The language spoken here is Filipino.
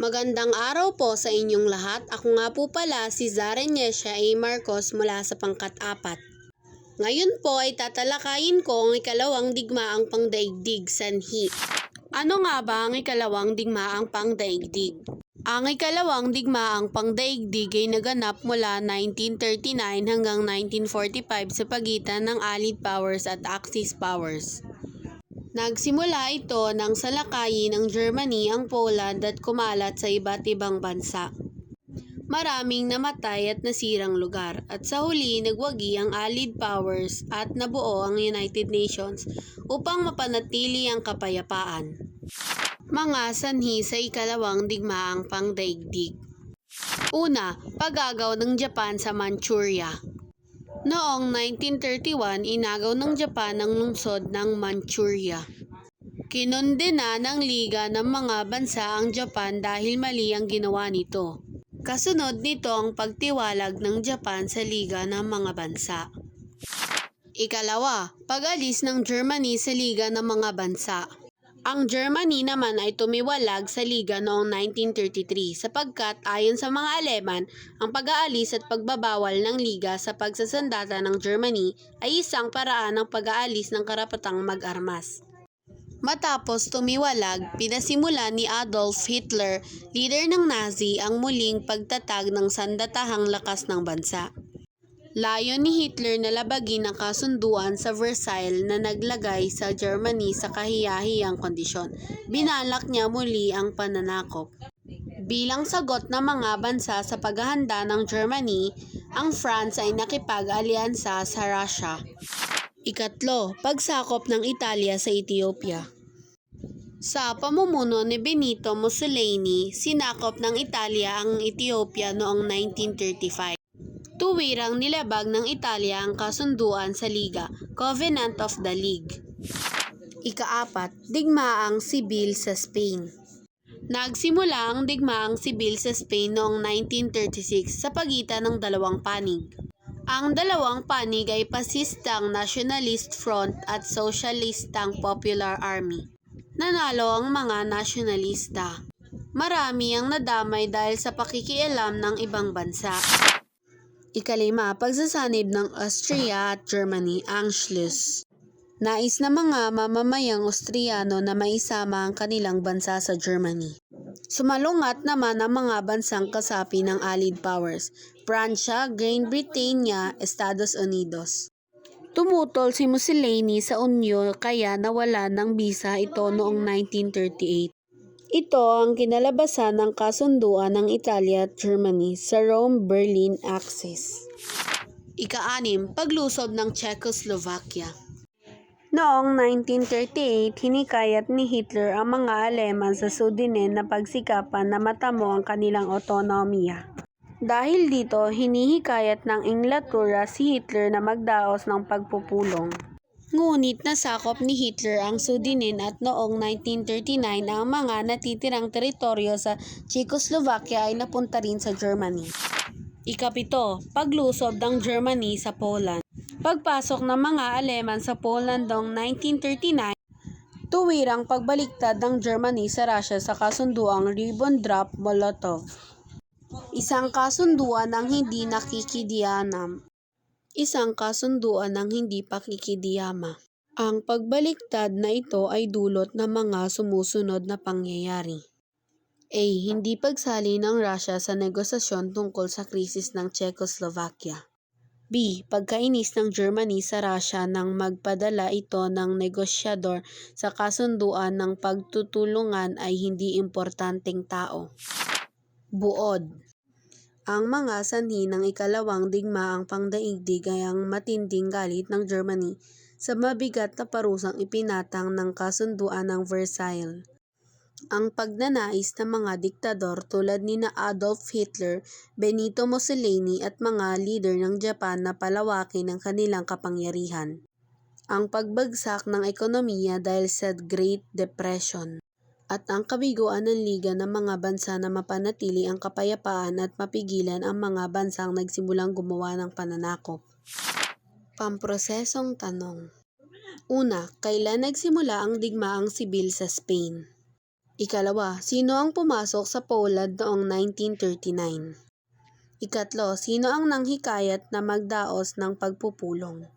Magandang araw po sa inyong lahat. Ako nga po pala si Zarenyesha A. Marcos mula sa pangkat apat. Ngayon po ay tatalakayin ko ang ikalawang digmaang pangdaigdig sanhi. Ano nga ba ang ikalawang digmaang pangdaigdig? Ang ikalawang digmaang pangdaigdig ay naganap mula 1939 hanggang 1945 sa pagitan ng Allied Powers at Axis Powers. Nagsimula ito nang salakayin ng Germany ang Poland at kumalat sa iba't ibang bansa. Maraming namatay at nasirang lugar at sa huli nagwagi ang Allied Powers at nabuo ang United Nations upang mapanatili ang kapayapaan. Mga sanhi sa ikalawang digmaang pangdaigdig. Una, pagagaw ng Japan sa Manchuria. Noong 1931, inagaw ng Japan ang lungsod ng Manchuria. Kinondena ng Liga ng mga bansa ang Japan dahil mali ang ginawa nito. Kasunod nito ang pagtiwalag ng Japan sa Liga ng mga bansa. Ikalawa, pag-alis ng Germany sa Liga ng mga bansa. Ang Germany naman ay tumiwalag sa liga noong 1933 sapagkat ayon sa mga Aleman, ang pag-aalis at pagbabawal ng liga sa pagsasandata ng Germany ay isang paraan ng pag-aalis ng karapatang mag-armas. Matapos tumiwalag, pinasimula ni Adolf Hitler, leader ng Nazi, ang muling pagtatag ng sandatahang lakas ng bansa. Layo ni Hitler na labagin ang kasunduan sa Versailles na naglagay sa Germany sa kahiyahiyang kondisyon. Binalak niya muli ang pananakop. Bilang sagot ng mga bansa sa paghahanda ng Germany, ang France ay nakipag-alyansa sa Russia. Ikatlo, pagsakop ng Italia sa Ethiopia. Sa pamumuno ni Benito Mussolini, sinakop ng Italia ang Ethiopia noong 1935. Tuwirang nilabag ng Italia ang kasunduan sa Liga, Covenant of the League. Ikaapat, digmaang sibil sa Spain. Nagsimula ang digmaang sibil sa Spain noong 1936 sa pagitan ng dalawang panig. Ang dalawang panig ay pasistang Nationalist Front at Socialistang Popular Army. Nanalo ang mga nasyonalista. Marami ang nadamay dahil sa pakikialam ng ibang bansa. Ikalima, pagsasanib ng Austria at Germany, Anschluss. Nais na mga mamamayang Austriano na maisama ang kanilang bansa sa Germany. Sumalungat naman ang mga bansang kasapi ng Allied Powers, Pransya, Great Britannia, Estados Unidos. Tumutol si Mussolini sa unyo kaya nawala ng bisa ito noong 1938. Ito ang kinalabasan ng kasunduan ng Italia at Germany sa Rome-Berlin Axis. Ika-anim, paglusob ng Czechoslovakia. Noong 1938, hinikayat ni Hitler ang mga Aleman sa Sudinen na pagsikapan na matamo ang kanilang otonomiya. Dahil dito, hinihikayat ng Inglaterra si Hitler na magdaos ng pagpupulong. Ngunit nasakop ni Hitler ang Sudinen at noong 1939 ang mga natitirang teritoryo sa Czechoslovakia ay napunta rin sa Germany. Ikapito, paglusob ng Germany sa Poland. Pagpasok ng mga Aleman sa Poland noong 1939, tuwirang pagbaliktad ng Germany sa Russia sa kasunduang Ribbentrop-Molotov. Isang kasunduan ng hindi nakikidianam. Isang kasunduan ng hindi pakikidiyama. Ang pagbaliktad na ito ay dulot ng mga sumusunod na pangyayari. A. Hindi pagsali ng Russia sa negosasyon tungkol sa krisis ng Czechoslovakia. B. Pagkainis ng Germany sa Russia nang magpadala ito ng negosyador sa kasunduan ng pagtutulungan ay hindi importanteng tao. Buod Ang mga sanhi ng ikalawang digmaang pangdaigdig ay ang matinding galit ng Germany sa mabigat na parusang ipinatang ng kasunduan ng Versailles. Ang pagnanais ng mga diktador tulad ni na Adolf Hitler, Benito Mussolini at mga leader ng Japan na palawakin ang kanilang kapangyarihan. Ang pagbagsak ng ekonomiya dahil sa Great Depression. At ang kabiguan ng Liga ng mga bansa na mapanatili ang kapayapaan at mapigilan ang mga bansang nagsimulang gumawa ng pananakop. Pamprosesong tanong Una, kailan nagsimula ang digmaang sibil sa Spain? Ikalawa, sino ang pumasok sa Poland noong 1939? Ikatlo, sino ang nanghikayat na magdaos ng pagpupulong?